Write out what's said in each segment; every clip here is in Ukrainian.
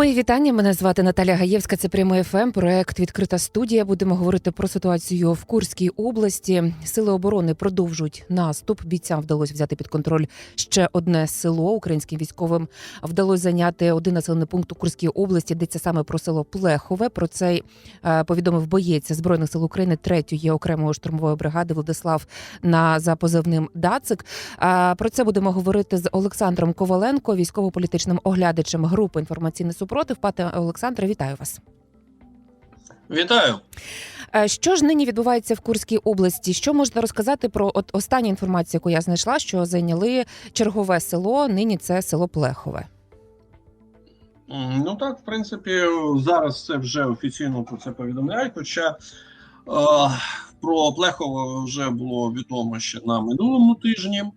Мої вітання. Мене звати Наталя Гаєвська. Це прямий ФМ. Проект Відкрита студія. Будемо говорити про ситуацію в Курській області. Сили оборони продовжують наступ. Бійцям вдалося взяти під контроль ще одне село. Українським військовим вдалося зайняти один населений пункт у Курській області. Йдеться саме про село Плехове. Про це е, повідомив боєць збройних сил України третьої окремої штурмової бригади Владислав на за позивним Дацик. Про це будемо говорити з Олександром Коваленко, військово-політичним оглядачем групи інформаційний супротив. Пане Олександре, вітаю вас. Вітаю. Е, Що ж нині відбувається в Курській області? Що можна розказати про от останню інформацію, яку я знайшла, що зайняли чергове село? Нині це село Плехове. Ну так, в принципі, зараз це вже офіційно про це повідомляють. Хоча е, про Плехово вже було відомо ще на минулому тижні, е,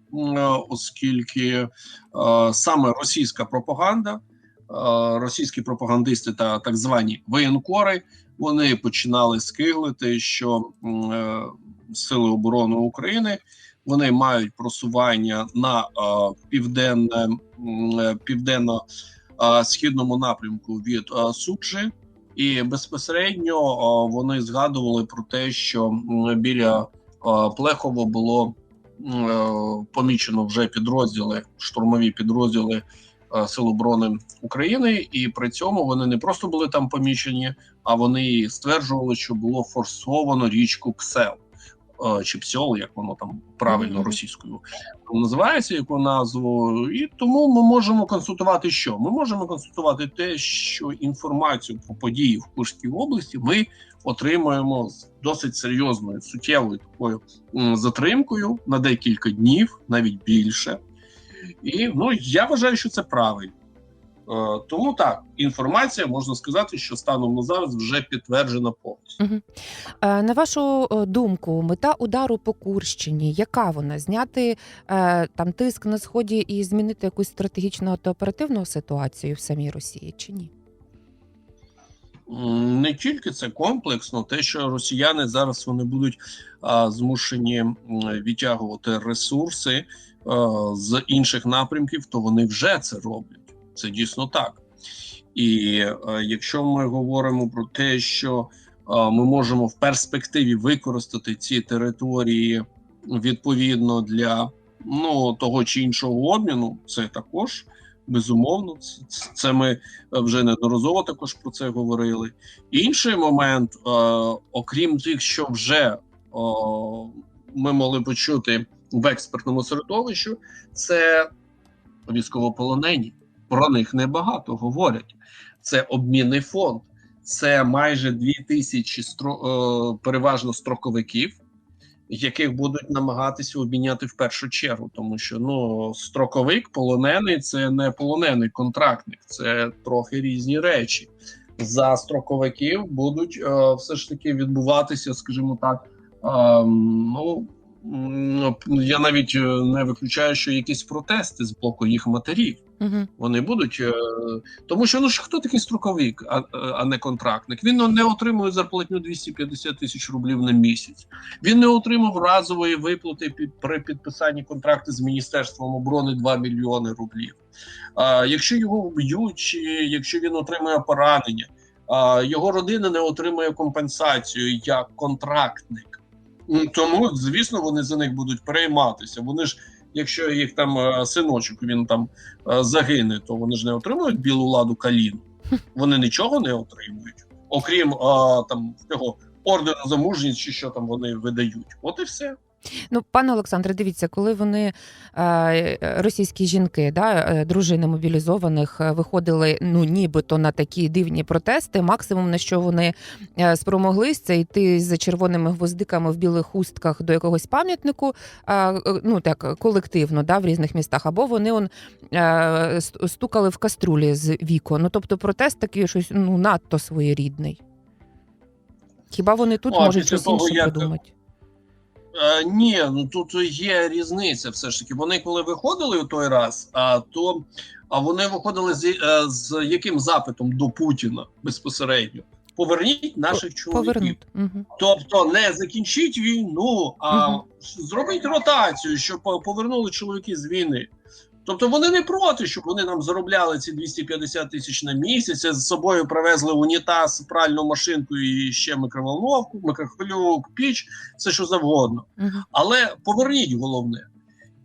оскільки е, саме російська пропаганда, російські пропагандисти та так звані воєнкори, вони починали скиглити, що е, сили оборони України вони мають просування на е, південне е, південно е, східному напрямку від е, Суджі, і безпосередньо е, вони згадували про те, що біля е, Плехово було е, помічено вже підрозділи, штурмові підрозділи е, Сил оборони України, і при цьому вони не просто були там помічені, а вони стверджували, що було форсовано річку Ксел. е, Чи Псьол, як воно там правильно російською називається яку назву, і тому ми можемо констатувати, що ми можемо констатувати те, що інформацію про події в Курській області ми отримуємо з досить серйозною суттєвою такою затримкою на декілька днів, навіть більше. І ну я вважаю, що це правильно. Е, тому так, інформація можна сказати, що станом на зараз вже підтверджена повністю. Е, На вашу е, думку, мета удару по Курщині, яка вона? Зняти там тиск на сході і змінити якусь стратегічну та оперативну ситуацію в самій Росії чи ні? Не тільки це комплексно, те, що росіяни зараз вони будуть а, змушені відтягувати ресурси а, з інших напрямків, то вони вже це роблять. Це дійсно так. І а, якщо ми говоримо про те, що а, ми можемо в перспективі використати ці території відповідно для ну того чи іншого обміну, це також безумовно. Це, ми вже неодноразово також про це говорили. Інший момент, е, окрім тих, що вже о, ми могли почути в експертному середовищі, це військовополонені. Про них небагато говорять. Це обмінний фонд, це майже дві тисячі стро, е, переважно строковиків, яких будуть намагатися обміняти в першу чергу, тому що ну строковик, полонений це не полонений контрактник, це трохи різні речі. За строковиків будуть е, все ж таки відбуватися, скажімо так. е, ну я навіть е, не виключаю, що якісь протести з боку їх матерів. Угу. Вони будуть, е, тому що ну ж хто такий строковик, а, а не контрактник? Він ну, не отримує зарплатню 250 тисяч рублів на місяць. Він не отримав разової виплати під при підписанні контракту з міністерством оборони 2 мільйони рублів. А якщо його вб'ють, чи якщо він отримує поранення, а його родина не отримує компенсацію як контрактник. Тому, звісно, вони за них будуть перейматися. Вони ж, якщо їх там е, синочок він там е, загине, то вони ж не отримують білу ладу калін. Вони нічого не отримують, окрім а, там цього ордену за мужність, чи що там вони видають. От і все. Ну, пане Олександре, дивіться, коли вони е, російські жінки, да, е, дружини мобілізованих, е, виходили ну нібито на такі дивні протести. Максимум на що вони спромоглись, це йти з червоними гвоздиками в білих хустках до якогось пам'ятнику, ну так колективно, да, в різних містах, або вони он стукали в каструлі з вікон. Ну тобто протест такий щось ну надто своєрідний. Хіба вони тут Ну, можуть щось інше як- придумати? Е, ні, ну тут є різниця. Все ж таки. Вони коли виходили у той раз, а то а вони виходили з, е, з яким запитом до Путіна безпосередньо. Поверніть наших чоловіків. Угу. Тобто не закінчіть війну, а Мгм. зробіть ротацію, щоб повернули чоловіки з війни. Тобто вони не проти, щоб вони нам заробляли ці 250 тисяч на місяць, з собою привезли унітаз, пральну машинку і ще микроволновку, микрохвильову піч, все що завгодно. Але поверніть головне.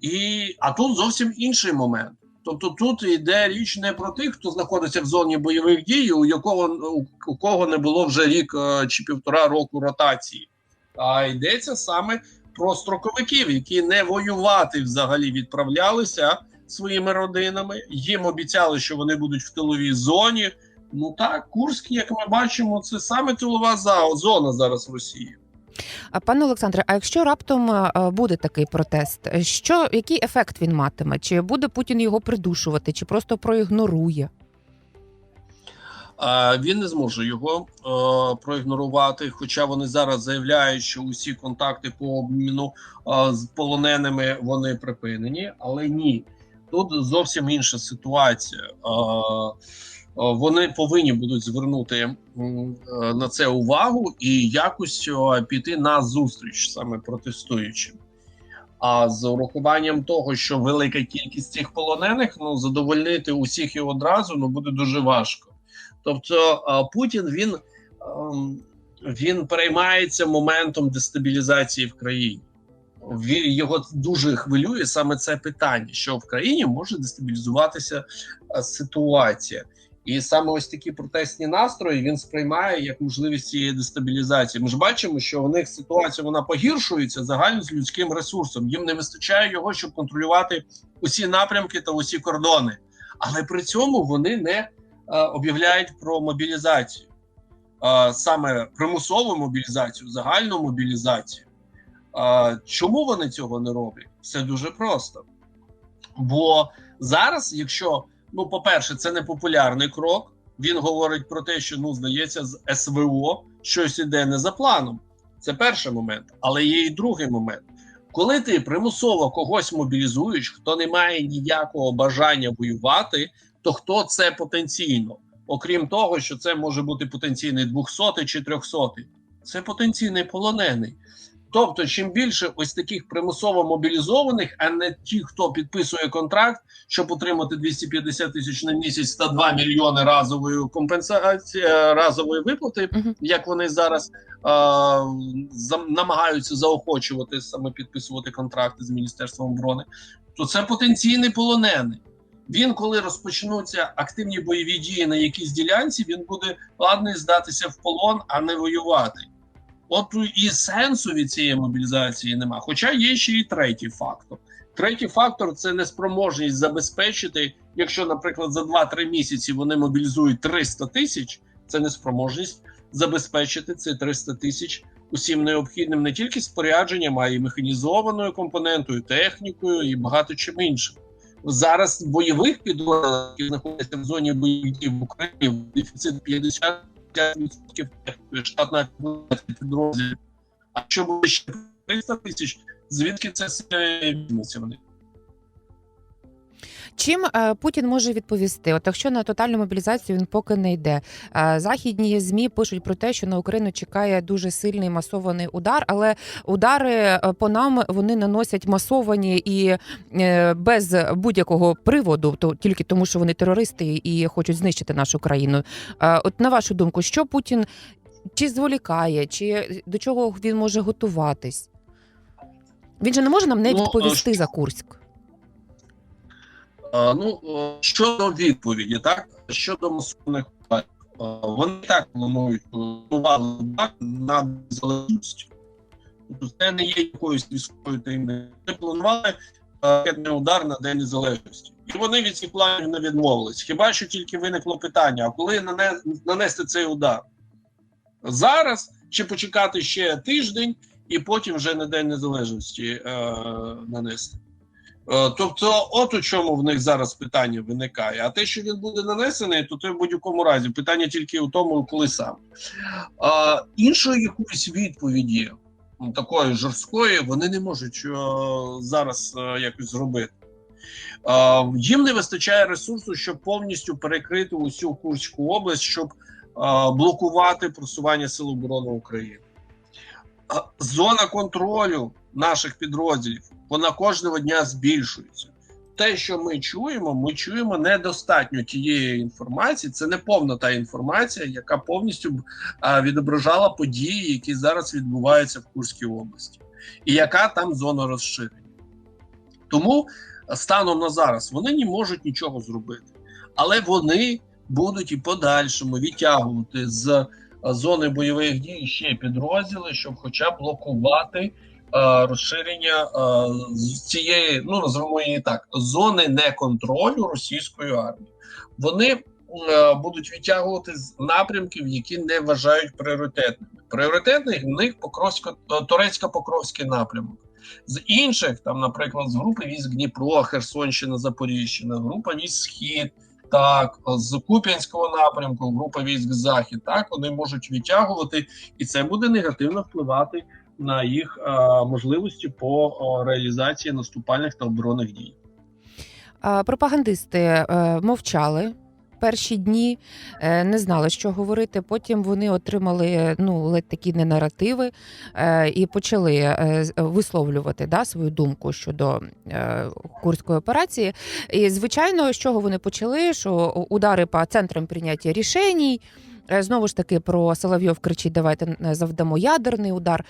І, а тут зовсім інший момент. Тобто тут йде річ не про тих, хто знаходиться в зоні бойових дій, у якого у, у кого не було вже рік е, чи півтора року ротації, а йдеться саме про строковиків, які не воювати взагалі відправлялися своїми родинами. Їм обіцяли, що вони будуть в тиловій зоні. Ну так, Курськ, як ми бачимо, це саме тилова зона зараз в Росії. А пане Олександре, а якщо раптом е, буде такий протест, що який ефект він матиме? Чи буде Путін його придушувати, чи просто проігнорує? Е, Він не зможе його е, проігнорувати. Хоча вони зараз заявляють, що усі контакти по обміну е, з полоненими вони припинені, але ні, тут зовсім інша ситуація. Вони повинні будуть звернути е, на це увагу і якось піти на зустріч саме протестуючим. А з урахуванням того, що велика кількість цих полонених ну задовольнити усіх і одразу ну буде дуже важко. Тобто Путін він, ем, він переймається моментом дестабілізації в країні. Його дуже хвилює саме це питання, що в країні може дестабілізуватися ситуація. І саме ось такі протестні настрої він сприймає як можливість цієї дестабілізації. Ми ж бачимо, що у них ситуація вона погіршується загально з людським ресурсом. Їм не вистачає його, щоб контролювати усі напрямки та усі кордони. Але при цьому вони не е, об'являють про мобілізацію, Е, саме примусову мобілізацію, загальну мобілізацію. Е, Чому вони цього не роблять? Все дуже просто. Бо зараз, якщо, ну, по-перше, це не популярний крок, він говорить про те, що ну, здається, з СВО щось іде не за планом. Це перший момент. Але є і другий момент. Коли ти примусово когось мобілізуєш, хто не має ніякого бажання воювати, то хто це потенційно? Окрім того, що це може бути потенційний 200 чи 300, це потенційний полонений. Тобто, чим більше ось таких примусово мобілізованих, а не ті, хто підписує контракт, щоб отримати 250 тисяч на місяць та 2 мільйони разової компенсації е, разової виплати, Мгм. як вони зараз е, зам- намагаються заохочувати саме підписувати контракти з міністерством оборони, то це потенційний полонений. Він, коли розпочнуться активні бойові дії на якійсь ділянці, він буде ладний здатися в полон, а не воювати. От і сенсу від цієї мобілізації нема. Хоча є ще і третій фактор. Третій фактор це неспроможність забезпечити, якщо, наприклад, за 2-3 місяці вони мобілізують 300 тисяч, це неспроможність забезпечити ці 300 тисяч усім необхідним не тільки спорядженням, а й механізованою компонентою, технікою і багато чим іншим. Зараз бойових підрозділах, які знаходяться в зоні бойових дій в Україні, дефіцит 50 5% штатна підрозділів. А що буде ще 300 тисяч, звідки це візьметься вони? Чим е, Путін може відповісти? От якщо на тотальну мобілізацію він поки не йде. Е, Західні змі пишуть про те, що на Україну чекає дуже сильний масований удар, але удари е, по нам вони наносять масовані і без будь-якого приводу, то тільки тому, що вони терористи і хочуть знищити нашу країну. От на вашу думку, що Путін чи зволікає, чи до чого він може готуватись? Він же не може нам не Ну, відповісти за Курськ. А, ну, е, щодо відповіді, так щодо масовних ударів, е, вони так планують е, планували на незалежність. Тобто це не є якоюсь військовою таємницею. Вони планували е, ракетний удар на День Незалежності. І вони від цих планів не відмовились. Хіба що тільки виникло питання: а коли нанести цей удар? Зараз чи почекати ще тиждень і потім вже на День Незалежності е, нанести? Е, Тобто, от у чому в них зараз питання виникає. А те, що він буде нанесений, то це в будь-якому разі питання тільки у тому, коли сам. А, іншої якоїсь відповіді, такої жорсткої, вони не можуть е, зараз е, якось зробити. Їм не вистачає ресурсу, щоб повністю перекрити усю Курську область, щоб блокувати просування Сил оборони України. Зона контролю наших підрозділів вона кожного дня збільшується. Те, що ми чуємо, ми чуємо недостатньо тієї інформації. Це не повна та інформація, яка повністю відображала події, які зараз відбуваються в Курській області, і яка там зона розширення. Тому станом на зараз вони не можуть нічого зробити, але вони будуть і подальшому відтягувати з зони бойових дій ще підрозділи, щоб хоча б блокувати розширення е, цієї, ну називаємо її так, зони неконтролю російської армії. Вони е, будуть відтягувати з напрямків, які не вважають пріоритетними. Пріоритетних в них Покровсько турецько-покровський напрямок. З інших, там, наприклад, з групи військ Дніпро, Херсонщина, Запоріжжя, група військ Схід. Так, з Куп'янського напрямку, група військ Захід, так вони можуть відтягувати, і це буде негативно впливати на їх е, можливості по реалізації наступальних та оборонних дій. Пропагандисти е, мовчали. Перші дні е, не знали, що говорити. Потім вони отримали ну ледь такі не наративи і почали висловлювати да, свою думку щодо курської операції. І звичайно, з чого вони почали? Що удари по центрам прийняття рішень. Е, Знову ж таки про Соловйов кричить: давайте е, завдамо ядерний удар.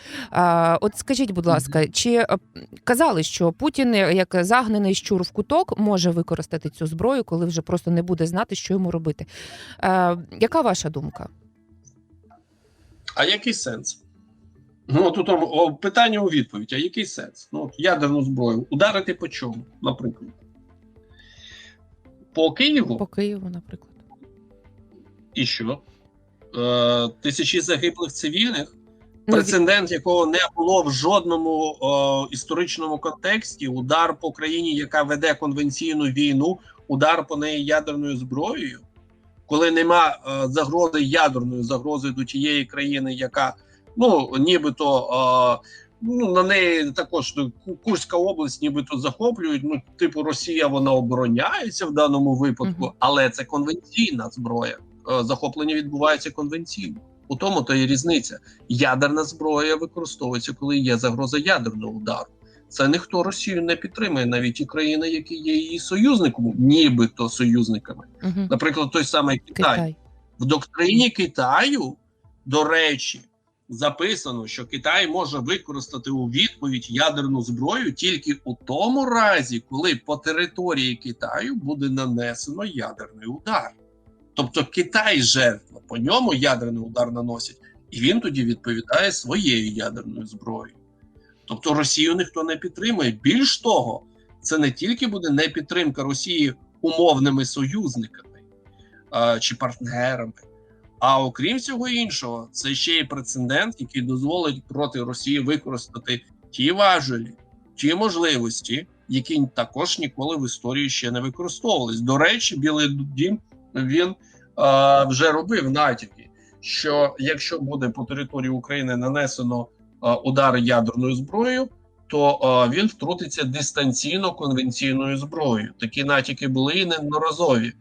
От скажіть, будь ласка, чи е, казали, що Путін, як загнаний щур в куток, може використати цю зброю, коли вже просто не буде знати, що йому робити? Яка ваша думка? А який сенс? Ну тут о, о, питання у відповідь: а який сенс? Ну, от ядерну зброю ударити по чому, наприклад? По Києву По Києву, наприклад. і що? Е, тисячі загиблих цивільних, прецедент якого не було в жодному е, історичному контексті. Удар по країні, яка веде конвенційну війну, удар по неї ядерною зброєю, коли нема е, загрози ядерної загрози до тієї країни, яка ну нібито е, ну на неї також ну, Курська область, нібито захоплюють. Ну, типу, Росія вона обороняється в даному випадку, але це конвенційна зброя. Е, захоплення відбувається конвенційно. У тому то є різниця. Ядерна зброя використовується, коли є загроза ядерного удару. Це ніхто Росію не підтримує, навіть ті країни, які є її союзником, нібито союзниками. Мгм. Наприклад, той самий Китай. Китай. В доктрині Китаю, до речі, записано, що Китай може використати у відповідь ядерну зброю тільки у тому разі, коли по території Китаю буде нанесено ядерний удар. Тобто Китай жертва, по ньому ядерний удар наносять, і він тоді відповідає своєю ядерною зброєю. Тобто Росію ніхто не підтримує. Більш того, це не тільки буде не підтримка Росії умовними союзниками а, чи партнерами, а окрім всього іншого, це ще й прецедент, який дозволить проти Росії використати ті важелі, ті можливості, які також ніколи в історії ще не використовувались. До речі, Білий Дім він е, вже робив натяки, що якщо буде по території України нанесено е, удари ядерною зброєю, то е, він втрутиться дистанційно конвенційною зброєю. Такі натяки були і неодноразові.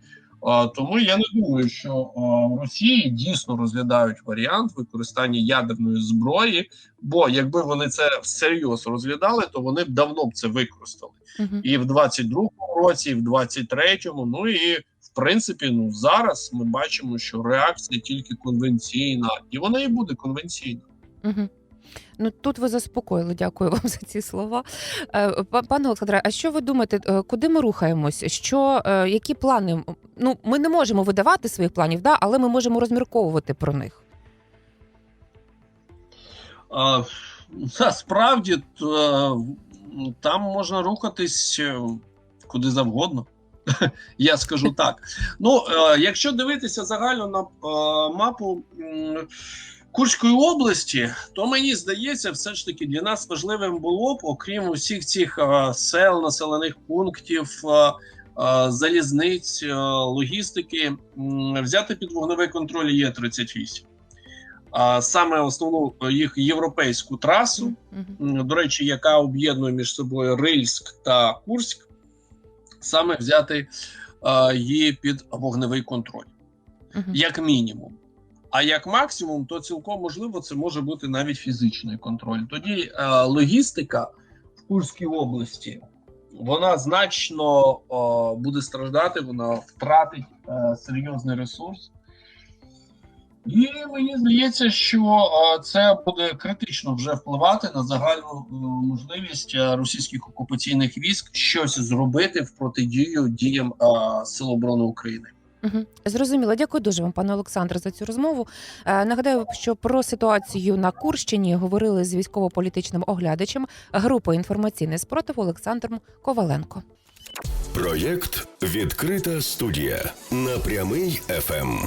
Е, тому я не думаю, що е, в Росії дійсно розглядають варіант використання ядерної зброї. Бо якби вони це всерйоз розглядали, то вони б давно б це використали Мгм. і в 22-му році, і в 23-му. Ну і принципі, ну зараз ми бачимо, що реакція тільки конвенційна, і вона і буде конвенційна. Мгм. Ну тут ви заспокоїли. Дякую вам за ці слова. Е, Пане Олександре, а що ви думаєте, е, куди ми рухаємось? Що е, які плани? Ну, ми не можемо видавати своїх планів, да, але ми можемо розмірковувати про них. А, насправді там можна рухатись куди завгодно. Я скажу так. Ну, е, якщо дивитися загально на е, мапу Курської області, то мені здається, все ж таки для нас важливим було б, окрім усіх цих е, сел, населених пунктів, е, залізниць, логістики, взяти під вогневий контроль Є-38. А саме основну їх європейську трасу, Мгм. м, до речі, яка об'єднує між собою Рильськ та Курськ, саме взяти е, її під вогневий контроль, Мгм. як мінімум. А як максимум, то цілком можливо це може бути навіть фізичний контроль. Тоді е, логістика в Курській області вона значно е, буде страждати, вона втратить е, серйозний ресурс. І мені здається, що це буде критично вже впливати на загальну е, можливість е, російських окупаційних військ щось зробити в протидію діям Сил оборони України. Угу. Зрозуміло. Дякую дуже вам, пане Олександре, за цю розмову. Е, нагадаю, що про ситуацію на Курщині говорили з військово-політичним оглядачем групи інформаційний спротив Олександром Коваленко. Проєкт Відкрита студія на прямий ФМ.